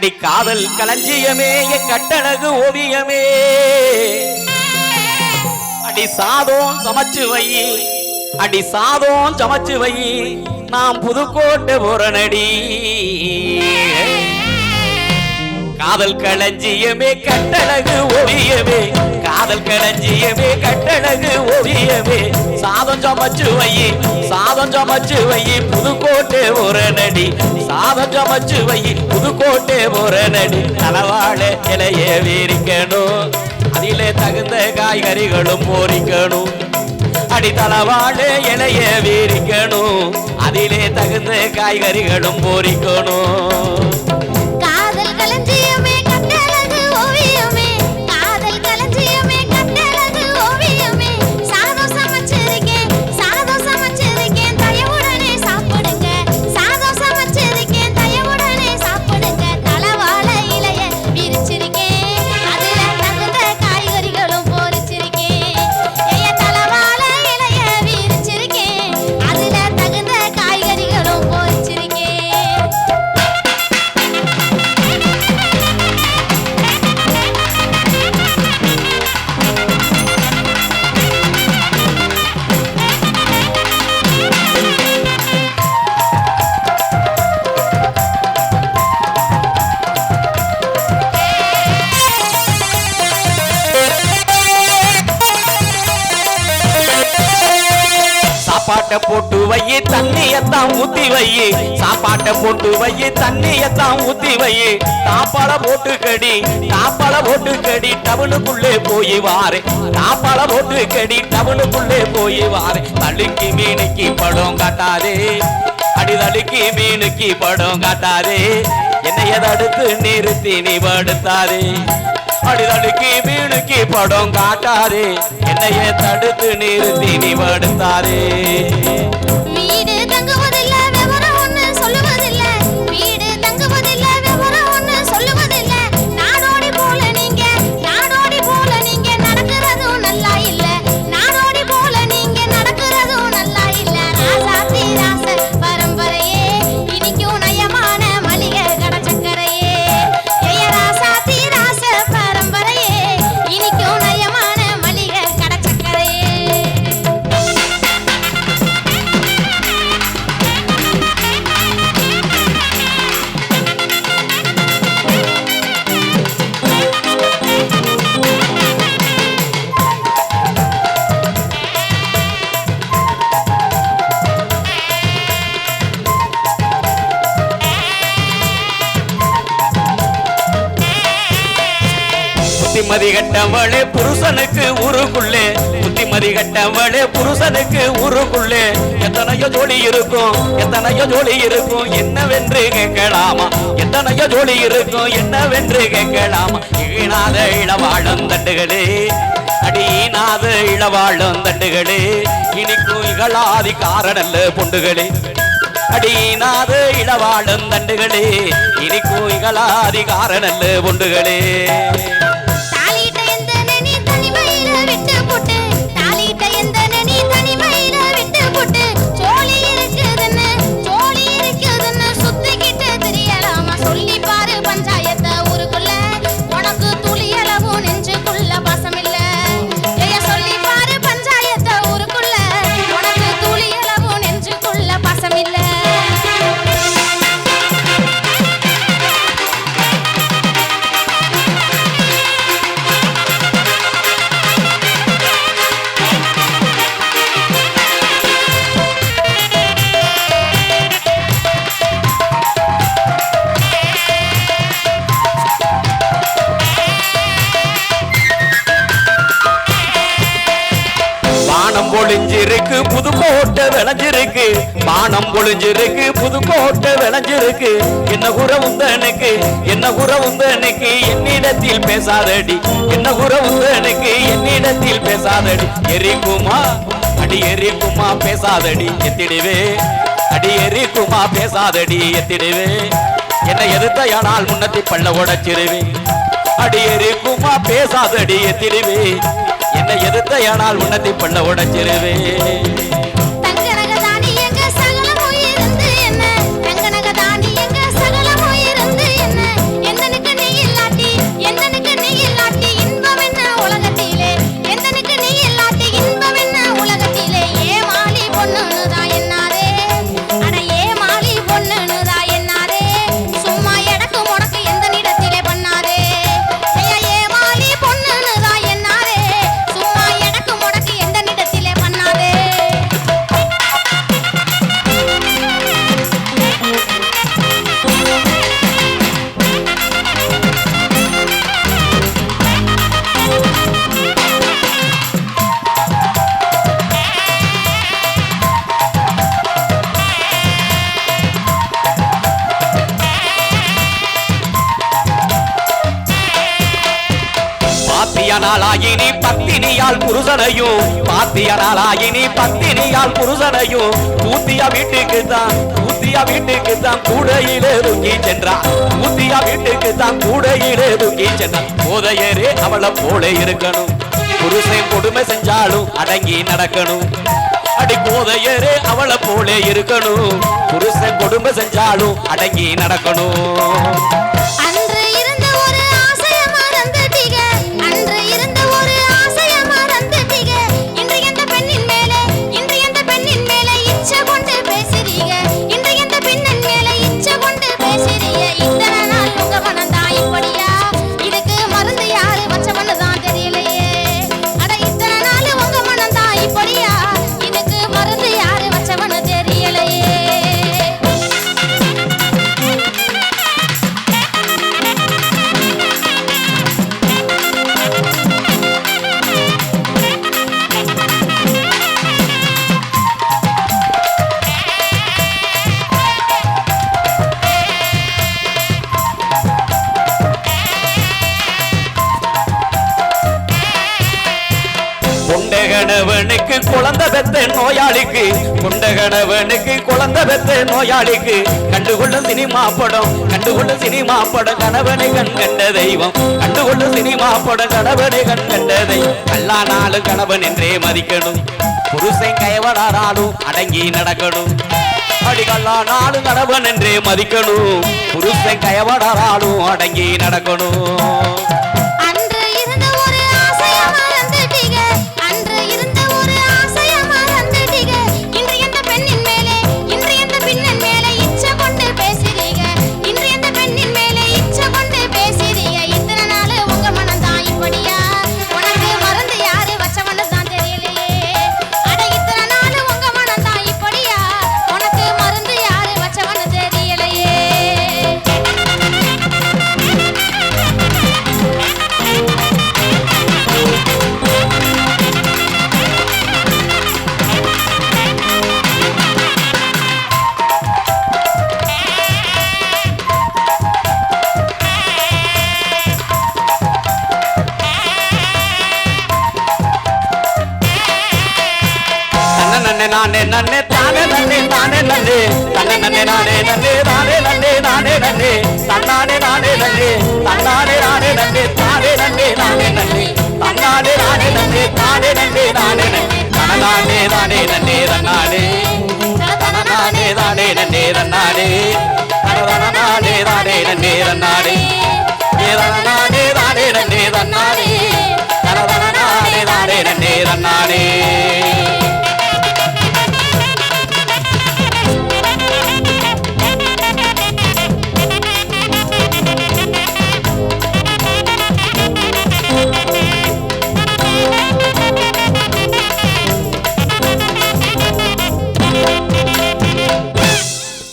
அடி காதல் களஞ்சியமே கட்டழகு ஓவியமே. அடி சாதம் சமைச்சு வை அடி சாதம் சமைச்சு வை நாம் புதுக்கோட்டை போறனடி. காதல் களஞ்சியமே கட்டழகு ஓவியமே காதல் களஞ்சியமே கட்டழகு ஓவியமே சாதம் சமைச்சு வை சாதம் சமைச்சு வை புதுக்கோட்டை ஒரு நடி சாதம் சமைச்சு வை புதுக்கோட்டை ஒரு நடி தலவாழ இலைய வீரிக்கணும். அதிலே தகுந்த காய்கறிகளும் போரிக்கணும் அடி தலவாழ இலைய வீரிக்கணும். அதிலே தகுந்த காய்கறிகளும் போரிக்கணும் சாப்பாட்டை போட்டு வை தண்ணியத்தான் ஊத்தி வை சாப்பாட்டை போட்டு வை தண்ணியத்தான் ஊத்தி வை தாப்பால போட்டு கடி தாப்பால போட்டு கடி டவுனுக்குள்ளே போய் வாரு. தாப்பால போட்டு கடி டவுனுக்குள்ளே போய் வாரு. தள்ளிக்கு மீனுக்கு படம் காட்டாதே. அடிதழுக்கி மீனுக்கு படம் காட்டாதே. என்னைய தடுத்து நிறுத்தி நீ படுத்தாதே. அடிதடுக்கி மீனுக்கு படம் காட்டாரே என்னையே தடுத்து நிறுத்தி நீ வடுத்தாரே. புத்திமதி கட்டவளே புருஷனுக்கு ஊருக்குள்ளே. புத்திமதி கட்டவளே புருஷனுக்கு ஊருக்குள்ளே. எத்தனையோ ஜோடி இருக்கும் எத்தனையோ ஜோடி இருக்கும். என்னவென்று கேட்கலாமா? எத்தனையோ ஜோடி இருக்கும் என்னவென்று கேட்கலாமா? ஈனாத இளவாழும் தண்டுகளே அடியினாத இளவாழும் தண்டுகளே இனிக்கும் இகழாதி காரணல்ல பொண்டுகளே. அடியினாத இளவாழும் தண்டுகளே இனிக்கும் இகழாதி காரணல்ல பொண்டுகளே. விளைஞ்சிருக்கு புதுக்கோட்டை விளைஞ்சிருக்கு. வானம் பொழிஞ்சிருக்கு புதுக்கோட்டை விளைஞ்சிருக்கு. என்ன குற எனக்கு என்ன குற எனக்கு என்னிடத்தில் பேசாதடி. என்ன குற எனக்கு என்னிடத்தில் பேசாதடி. எரிக்குமா அடி எரிக்குமா பேசாதடி. எத்திடுவே அடி எரிக்குமா பேசாதடி. எத்திடுவே என்னை எதிர்த்தையானால் முன்னத்தி பள்ள உடச்சிருவே அடி எரிக்குமா பேசாதடி. எத்திடுவே எதிர்த்த ஏனால் உன்னத்தி பண்ண உடைச்சிருவே பாத்தியனாலாயினி பத்தினியால் புருஷனையும் பாத்தியனாலாயினி பத்தினியால் புருஷனையும் ஊத்தியா வீட்டுக்கு தான் ஊத்தியா வீட்டுக்கு தான் கூடையிலே தூக்கி சென்றான். ஊத்தியா வீட்டுக்கு தான் கூடையிலே தூக்கி சென்றான். போதையரே அவளை போல இருக்கணும். புருஷன் கொடுமை செஞ்சாலும் அடங்கி நடக்கணும். அடி போதையரே அவளை போல இருக்கணும். புருஷன் கொடுமை செஞ்சாலும் அடங்கி நடக்கணும். குழந்த பெத்த நோயாளிக்கு குண்ட கணவனுக்கு குழந்த பெத்த நோயாளிக்கு கண்டுகொள்ளும் சினிமா படம் கண்டுகொள்ளும் சினிமா படம் கணவனை கண் கண்ட தெய்வம் கண்டுகொள்ளும் சினிமா படம் கணவனை கண் கண்ட தெய்வம். எல்லா நாளும் கணவன் என்றே மதிக்கணும். புருஷன் கயவனாராலும் அடங்கி நடக்கணும். அடிகளா நாளும் கணவன் என்றே மதிக்கணும். புருஷன் கயவனாராலும் அடங்கி நடக்கணும். தன்னே நானே நன்னே தானே நன்னே தானே நன்னே தன்ன நன்னே நானே நன்னே தானே நன்னே நானே நன்னே தன்னானே நானே நன்னே தன்னானே நானே நன்னே தானே நன்னே நானே நன்னே தன்னானே நானே நன்னே தானே நன்னே நானே நன்னே தனநானே தானே நன்னே தன்னானே தனநானே தானே நன்னே தன்னானே தனதனநானே தானே நன்னே தன்னானே ஏதனானே தானே நன்னே தன்னானே தனதனநானே தானே நன்னே தன்னானே